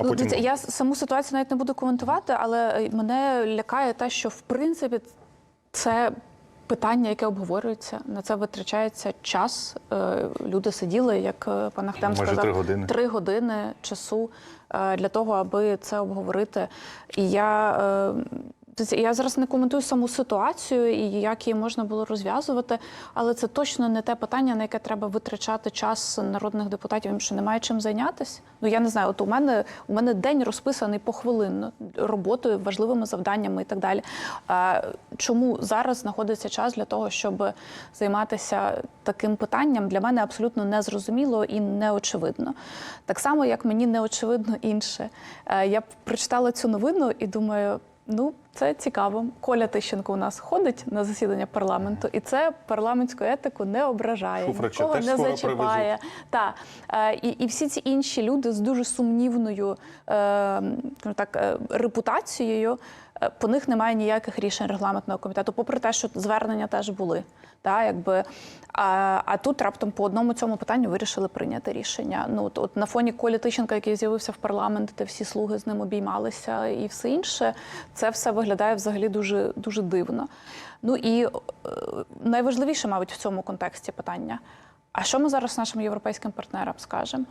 ну, потім- я саму ситуацію навіть не буду коментувати, але е, мене лякає те, що в принципі це питання, яке обговорюється, на це витрачається час. Е, Люди сиділи, як е, пан Ахтем сказав, три години. три години часу для того, аби це обговорити. І я. Дивіться, Я зараз не коментую саму ситуацію і як її можна було розв'язувати, але це точно не те питання, на яке треба витрачати час народних депутатів, що немає чим зайнятися. Ну я не знаю. От у мене у мене день розписаний похвилинно роботою, важливими завданнями і так далі. А чому зараз знаходиться час для того, щоб займатися таким питанням, для мене абсолютно незрозуміло і неочевидно. Так само, як мені неочевидно інше. Е, Я прочитала цю новину і думаю. Ну, це цікаво. Коля Тищенко у нас ходить на засідання парламенту, і це парламентську етику не ображає, Шуфрича нікого не зачіпає. Та Е, і, і всі ці інші люди з дуже сумнівною е, так, е, репутацією, по них немає ніяких рішень регламентного комітету, попри те, що звернення теж були. Та, якби, а, а тут раптом по одному цьому питанню вирішили прийняти рішення. Ну, от, от на фоні Колі Тищенка, який з'явився в парламент, де всі слуги з ним обіймалися і все інше, це все виглядає взагалі дуже, дуже дивно. Ну і е, найважливіше, мабуть, в цьому контексті питання: а що ми зараз нашим європейським партнерам скажемо?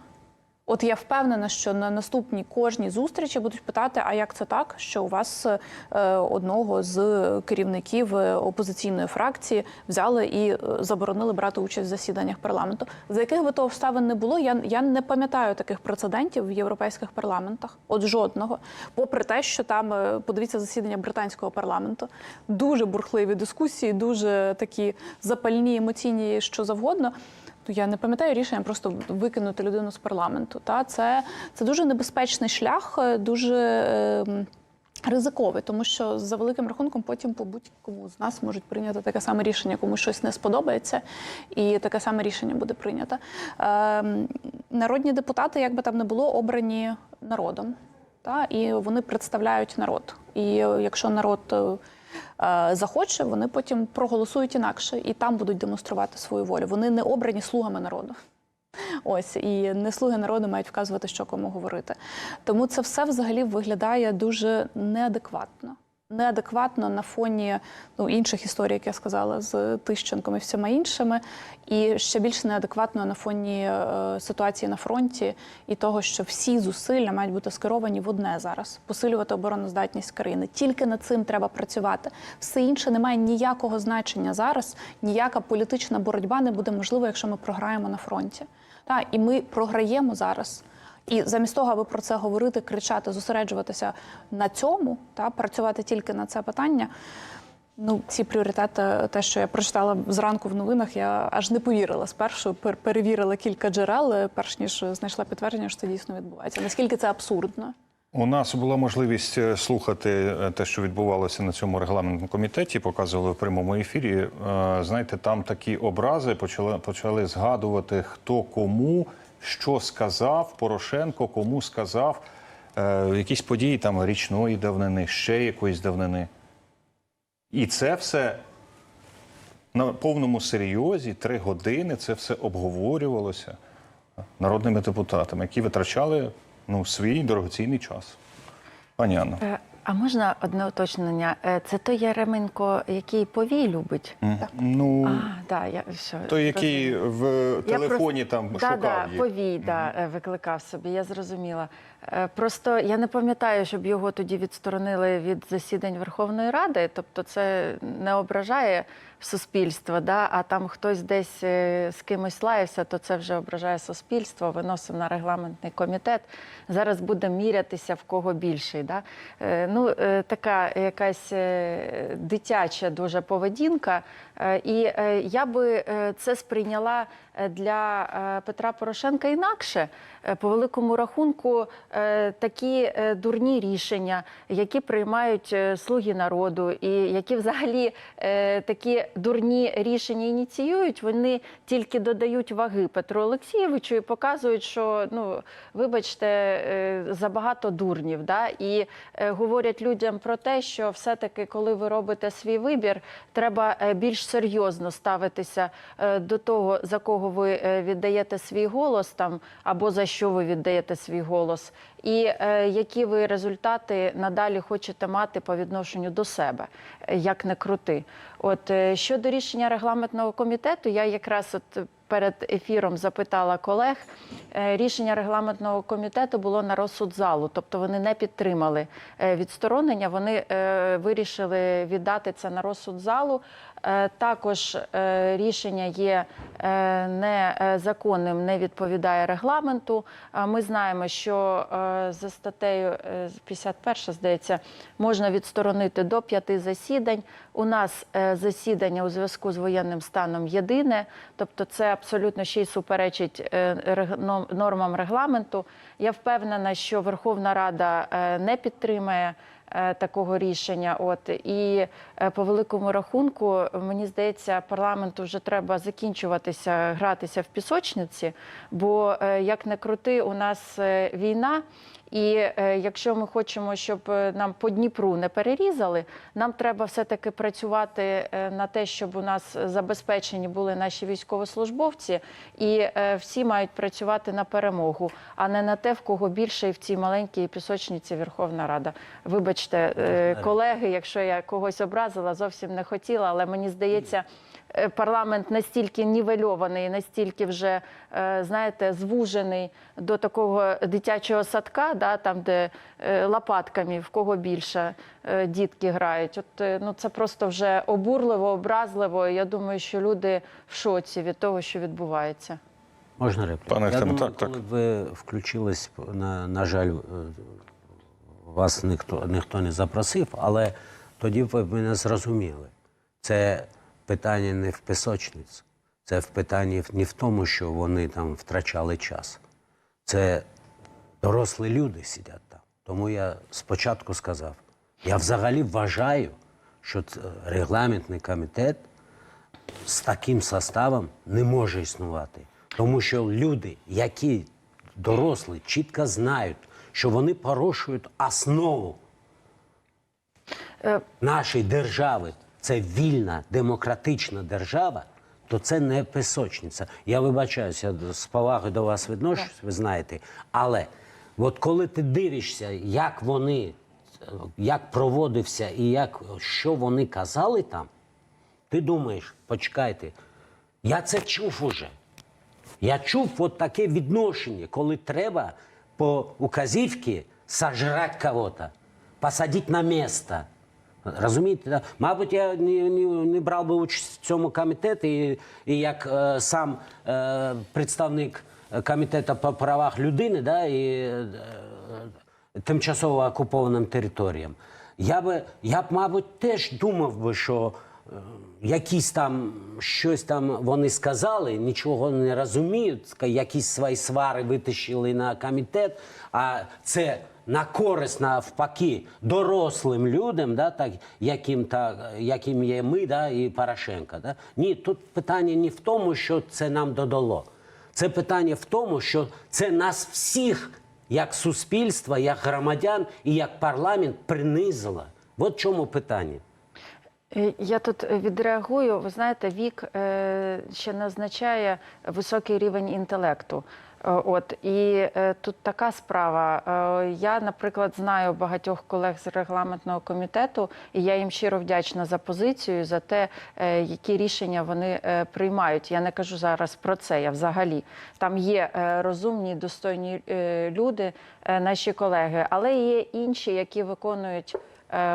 От я впевнена, що на наступній кожній зустрічі будуть питати: а як це так, що у вас е, одного з керівників е, опозиційної фракції взяли і е, заборонили брати участь в засіданнях парламенту? За яких би то обставин не було, я, я не пам'ятаю таких прецедентів в європейських парламентах, от жодного. Попри те, що там подивіться засідання британського парламенту, дуже бурхливі дискусії, дуже такі запальні, емоційні, що завгодно. Ну, я не пам'ятаю рішення просто викинути людину з парламенту. Та це, це дуже небезпечний шлях, е, дуже е, ризиковий, тому що за великим рахунком потім по будь-кому з нас можуть прийняти таке саме рішення, кому щось не сподобається, і таке саме рішення буде прийнято. Е, народні депутати, як би там не було, обрані народом. Та, і вони представляють народ. І е, якщо народ е, захоче, вони потім проголосують інакше і там будуть демонструвати свою волю. Вони не обрані слугами народу. Ось і не слуги народу мають вказувати, що кому говорити. Тому це все взагалі виглядає дуже неадекватно. Неадекватно на фоні ну, інших історій, як я сказала, з Тищенком і всіма іншими, і ще більше неадекватно на фоні е, ситуації на фронті і того, що всі зусилля мають бути скеровані в одне зараз посилювати обороноздатність країни. Тільки над цим треба працювати. Все інше не має ніякого значення зараз. Ніяка політична боротьба не буде можлива, якщо ми програємо на фронті. Та і ми програємо зараз. І замість того, аби про це говорити, кричати, зосереджуватися на цьому, та працювати тільки на це питання. Ну, ці пріоритети, те, що я прочитала зранку в новинах, я аж не повірила. Спершу пер- перевірила кілька джерел, перш ніж знайшла підтвердження, що це дійсно відбувається. Наскільки це абсурдно? У нас була можливість е, слухати е, те, що відбувалося на цьому регламентному комітеті, показували в прямому ефірі. Е, Знаєте, там такі образи почали, почали згадувати, хто кому що сказав, Порошенко кому сказав е, якісь події там річної давнини, ще якоїсь давнини. І це все на повному серйозі, три години це все обговорювалося народними депутатами, які витрачали ну, свій дорогоцінний час. Пані Анна. А можна одне уточнення? Е, Це той Яременко, який повій любить? Так. Ну, А, да, я що той, який в телефоні там да, шукав да, їх. повій, да, е, викликав собі, я зрозуміла. Е, Просто я не пам'ятаю, щоб його тоді відсторонили від засідань Верховної Ради. Тобто, це не ображає суспільство, да? а там хтось десь е, з кимось лаявся, то це вже ображає суспільство, виносив на регламентний комітет. Зараз буде мірятися в кого більший. Да? Е, Ну, така якась дитяча дуже поведінка. І я би це сприйняла для Петра Порошенка інакше. По великому рахунку, такі е, дурні рішення, які приймають е, слуги народу, і які взагалі е, такі дурні рішення ініціюють, вони тільки додають ваги Петру Олексійовичу і показують, що ну вибачте, е, забагато дурнів. Да? І е, говорять людям про те, що все-таки, коли ви робите свій вибір, треба е, більш серйозно ставитися е, до того, за кого ви е, віддаєте свій голос там або за що ви віддаєте свій голос. І е, які ви результати надалі хочете мати по відношенню до себе, як не крути. От е, щодо рішення регламентного комітету, я якраз от перед ефіром запитала колег. Е, Рішення регламентного комітету було на розсуд залу, тобто вони не підтримали е, відсторонення. Вони е, вирішили віддати це на розсуд залу. Також рішення є незаконним, не відповідає регламенту. Ми знаємо, що за статтею е, 51, здається, можна відсторонити до п'яти засідань. У нас засідання у зв'язку з воєнним станом єдине, тобто це абсолютно ще й суперечить е, нормам регламенту. Я впевнена, що Верховна Рада е, не підтримає такого рішення. От і е, по великому рахунку, мені здається, парламенту вже треба закінчуватися, гратися в пісочниці, бо е, як не крути, у нас е, війна. І е, якщо ми хочемо, щоб е, нам по Дніпру не перерізали, нам треба все-таки працювати е, на те, щоб у нас забезпечені були наші військовослужбовці, і е, всі мають працювати на перемогу, а не на те, в кого більше і в цій маленькій пісочниці Верховна Рада. Вибачте, е, колеги, якщо я когось образила, зовсім не хотіла, але мені здається. е, Парламент настільки нівельований, настільки вже е, знаєте, звужений до такого дитячого садка, да, там де лопатками в кого більше дітки грають. От ну це просто вже обурливо, образливо. Я думаю, що люди в шоці від того, що відбувається. Можна репліку? Пане Я думаю, так, коли ви включились, на, на жаль, вас ніхто, ніхто не запросив, але тоді ви мене зрозуміли. Це питання не в пісочниці, це в питанні не в тому, що вони там втрачали час. Це дорослі люди сидять там. Тому я спочатку сказав: я взагалі вважаю, що регламентний комітет з таким составом не може існувати. Тому що люди, які дорослі, чітко знають, що вони порушують основу Е, нашої держави, це вільна демократична держава, то це не пісочниця. Я вибачаюся, з повагою до вас відношусь, ви знаєте. Але от коли ти дивишся, як вони, як проводився і як, що вони казали там, ти думаєш, почекайте, я це чув уже. Я чув от таке відношення, коли треба по указівці сожрати кого-то, посадити на місце. Розумієте? Мабуть, я не, не, брав би участь в цьому комітеті, і, і як е, сам е, представник комітету по правах людини да, і е, тимчасово окупованим територіям. Я би, я б, мабуть, теж думав би, що якісь там щось там вони сказали, нічого не розуміють, якісь свої свари витащили на комітет, а це на користь навпаки дорослим людям, да, так, яким, та, яким є ми да, і Порошенко. Да? Ні, тут питання не в тому, що це нам додало. Це питання в тому, що це нас всіх, як суспільство, як громадян і як парламент, принизило. От чому питання. Е, Я тут е, відреагую. Ви знаєте, вік е, ще не означає високий рівень інтелекту. От і тут така справа. Я, наприклад, знаю багатьох колег з регламентного комітету, і я їм щиро вдячна за позицію, за те, які рішення вони приймають. Я не кажу зараз про це. Я взагалі там є розумні, достойні люди, наші колеги, але є інші, які виконують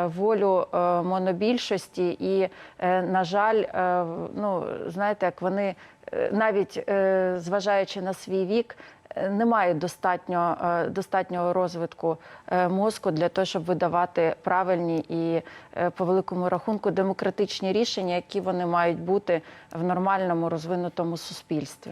волю е, монобільшості, і, е, на жаль, е, ну знаєте, як вони е, навіть е, зважаючи на свій вік. е, Не мають достатньо е, достатнього розвитку е, мозку для того, щоб видавати правильні і е, по великому рахунку демократичні рішення, які вони мають бути в нормальному розвинутому суспільстві.